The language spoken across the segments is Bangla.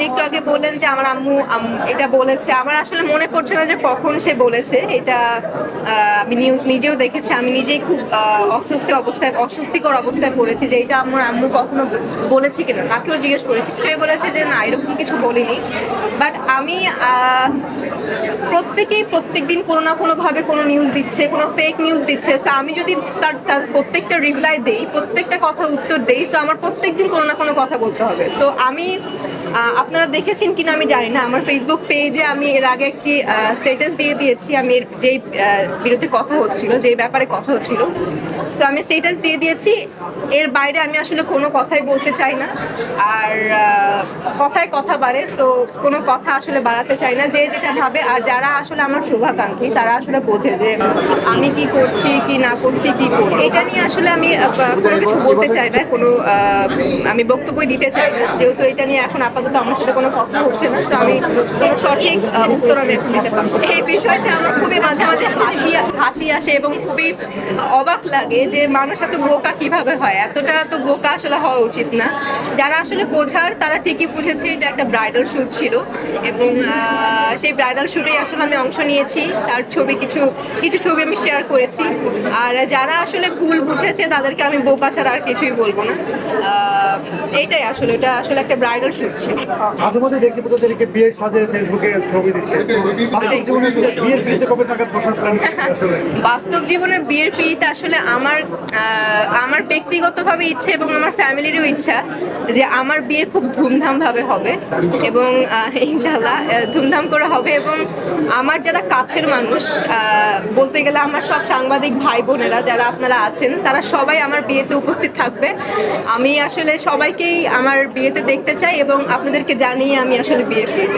আপনি একটু আগে বললেন যে আমার আম্মু এটা বলেছে। আমার আসলে মনে পড়ছে না যে কখন সে বলেছে। এটা আমি নিউজ নিজেও দেখেছি। আমি নিজেই খুব অস্বস্তি অবস্থায়, অস্বস্তিকর অবস্থায় পড়েছি যে এটা আমার আম্মু কখনো বলেছে কিনা। তাকেও জিজ্ঞেস করেছি। সে বলেছে যে না, এরকম কিছু বলিনি। বাট আমি প্রত্যেকেই প্রত্যেকদিন কোনো না কোনো ভাবে কোনো নিউজ দিচ্ছে, কোনো ফেক নিউজ দিচ্ছে। তো আমি যদি তার তার প্রত্যেকটা রিপ্লাই দেই, প্রত্যেকটা কথার উত্তর দেই তো আমার প্রত্যেক দিন কোনো না কোনো কথা বলতে হবে। সো আমি আপনারা দেখেছেন কিনা আমি জানি না। আমার ফেসবুক পেজে আমি এর আগে একটি স্ট্যাটাস দিয়ে দিয়েছি। আমি যেই বিরুদ্ধে কথা হচ্ছিল, যেই ব্যাপারে কথা হচ্ছিল তো আমি স্ট্যাটাস দিয়ে দিয়েছি। এর বাইরে আমি আসলে কোনো কথাই বলতে চাই না। আর কথায় কথা বাড়ে সো কোনো কথা আসলে বাড়াতে চাই না। যে যেটা ভাবে আর যারা আসলে আমার শুভাকাঙ্ক্ষী, তারা আসলে বোঝে যে আমি কি করছি, কি না করছি, কি করি এটা নিয়ে আসলে আমি কোনো কিছু বলতে চাই না, কোনো আমি বক্তব্য দিতে চাই না। যেহেতু এটা নিয়ে এখন আপাতত আমার সাথে কোনো কথা হচ্ছে না, তো আমি সঠিক উত্তর আমি দিতে পারব এই বিষয়টা আমার খুবই মাঝে মাঝে হাসি হাসি আসে এবং খুবই অবাক লাগে যে মানুষ এত বোকা কীভাবে হয়? এতটা তো বোকা আসলে হওয়া উচিত না। যারা আসলে বোঝার তারা ঠিকই বুঝেছে এটা একটা ব্রাইডাল শ্যুট ছিল এবং সেই ব্রাইডাল শ্যুটেই আসলে আমি অংশ নিয়েছি। তার ছবি কিছু কিছু ছবি আমি শেয়ার করেছি। আর যারা আসলে ভুল বুঝেছে তাদেরকে আমি বোকা ছাড়া আর কিছুই বলব না। আহ, এইটাই আসলে এটা আসলে একটা ব্রাইডাল শ্যুট ছিল। মাঝে মধ্যে দেখছি বিয়ের সাজে ফেসবুকে ছবি দিচ্ছে। বিয়ের বিয়েতে কবে বাস্তব জীবনে বিয়ের পিড়িতে আসলে আমার আমার ব্যক্তিগতভাবে ইচ্ছে এবং আমার ফ্যামিলিরও ইচ্ছা যে আমার বিয়ে খুব ধুমধাম ভাবে হবে এবং ইনশাল্লাহ ধুমধাম করে হবে এবং আমার যারা কাছের মানুষ বলতে গেলে আমার সব সাংবাদিক ভাই বোনেরা যারা আপনারা আছেন তারা সবাই আমার বিয়েতে উপস্থিত থাকবে আমি আসলে সবাইকেই আমার বিয়েতে দেখতে চাই এবং আপনাদেরকে জানিয়ে আমি আসলে বিয়ে it.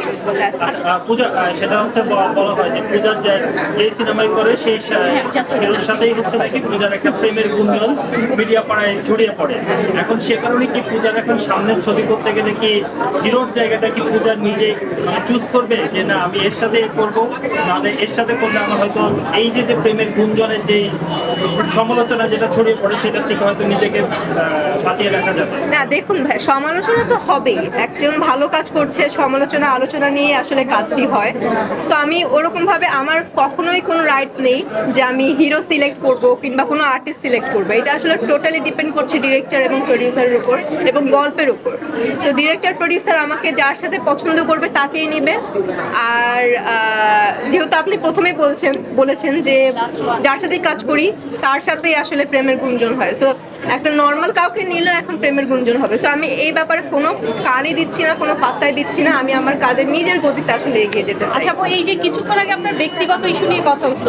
আহ, পূজা সেটা হচ্ছে বলা হয় যে পূজার যে যে সিনেমায় করে সেই সাথেই হচ্ছে পূজার একটা প্রেমের গুঞ্জন মিডিয়া পাড়ায় ছড়িয়ে পড়ে। এখন সে কারণে কি পূজার এখন সামনের ছবি করতে গেলে কি হিরোর জায়গাটা কি নিজে চুজ করবে যে না আমি এর সাথে করব নাহলে এর সাথে করলে আমার হয়তো এই যে যে প্রেমের গুঞ্জনের যেই সমালোচনা যেটা ছড়িয়ে পড়ে সেটা থেকে হয়তো নিজেকে বাঁচিয়ে রাখা যাবে। না দেখুন ভাই সমালোচনা তো হবেই। একজন ভালো কাজ করছে সমালোচনা আলোচনা নিয়ে আসলে কাজটি হয়। সো আমি ওরকম ভাবে আমার কখনোই কোনো রাইট নেই যে আমি হিরো সিলেক্ট করব কিংবা কোনো আর্টিস্ট সিলেক্ট করব। এটা আসলে টোটালি ডিপেন্ড করছে ডিরেক্টর এবং প্রডিউসারের উপর এবং গল্পের উপর। সো ডিরেক্টর প্রডিউসার আমাকে যার সাথে পছন্দ করবে তাকেই নিবে। আর যেহেতু আপনি প্রথমেই বলছেন, বলেছেন যে যার সাথেই কাজ করি, তার সাথেই আসলে প্রেমের গুঞ্জন হয়। সো একটা নর্মাল কাউকে নিলেও এখন প্রেমের গুঞ্জন হবে। সো আমি এই ব্যাপারে কোনো কানই দিচ্ছি না, কোনো পাত্তাই দিচ্ছি না। আমি আমার কাজের নিজের গতিতে আসলে এগিয়ে যেতে চাই। আচ্ছা এই যে কিছুক্ষণ আগে আপনার ব্যক্তিগত ইস্যু নিয়ে কথা উঠল।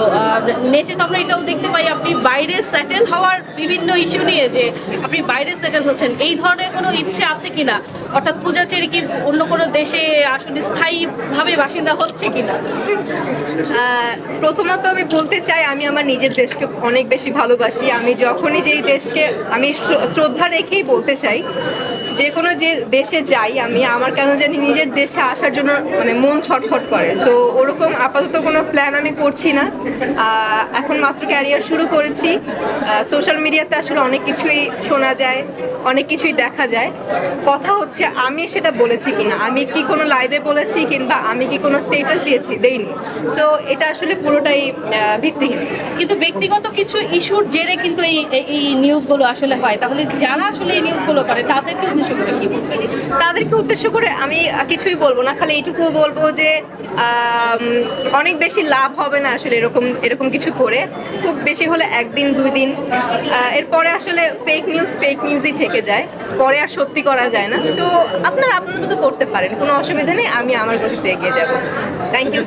নেটে তো আমরা এটাও দেখতে পাই, আপনি বাইরে সেটেল হওয়ার বিভিন্ন ইস্যু নিয়ে যে আপনি বাইরে সেটেল হচ্ছেন। এই ধরনের কোনো ইচ্ছে আছে কিনা? অর্থাৎ পূজা চেরি কি অন্য কোনো দেশে আসলে স্থায়ীভাবে বাসিন্দা হচ্ছে কিনা? প্রথমত আমি বলতে চাই, আমি আমার নিজের দেশকে অনেক বেশি ভালোবাসি। আমি যখনই যেই দেশকে, আমি শ্রদ্ধা রেখেই বলতে চাই, যে কোনো যে দেশে যাই, আমি আমার কেন জানি নিজের দেশে আসার জন্য মানে মন ছটফট করে। সো ওরকম আপাতত কোনো প্ল্যান আমি করছি না। এখন মাত্র ক্যারিয়ার শুরু করেছি। সোশ্যাল মিডিয়াতে আসলে অনেক কিছুই শোনা যায়, অনেক কিছুই দেখা যায়। কথা হচ্ছে আমি সেটা বলেছি কিনা? আমি কি কোনো লাইভে বলেছি কিংবা আমি কি কোনো স্টেটাস দিয়েছি? দেইনি। সো এটা আসলে পুরোটাই ভিত্তিহীন। কিন্তু ব্যক্তিগত কিছু ইস্যুর জেরে কিন্তু এই এই- এই নিউজগুলো আসলে হয়। তাহলে যারা আসলে এই নিউজগুলো করে তাদেরকে উদ্দেশ্য করে কি? তাদেরকে উদ্দেশ্য করে আমি কিছুই বলব না। খালি এইটুকু বলব যে অনেক বেশি লাভ হবে না আসলে এরকম এরকম কিছু করে। খুব বেশি হলে একদিন দুই দিন এরপরে আসলে ফেক নিউজ ফেক নিউজই থেকে যায়। পরে আর সত্যি করা যায় না। তো আপনারা আপনার মতো করতে পারেন, কোনো অসুবিধা নেই, আমি আমার গতিতে এগিয়ে যাব। Thank you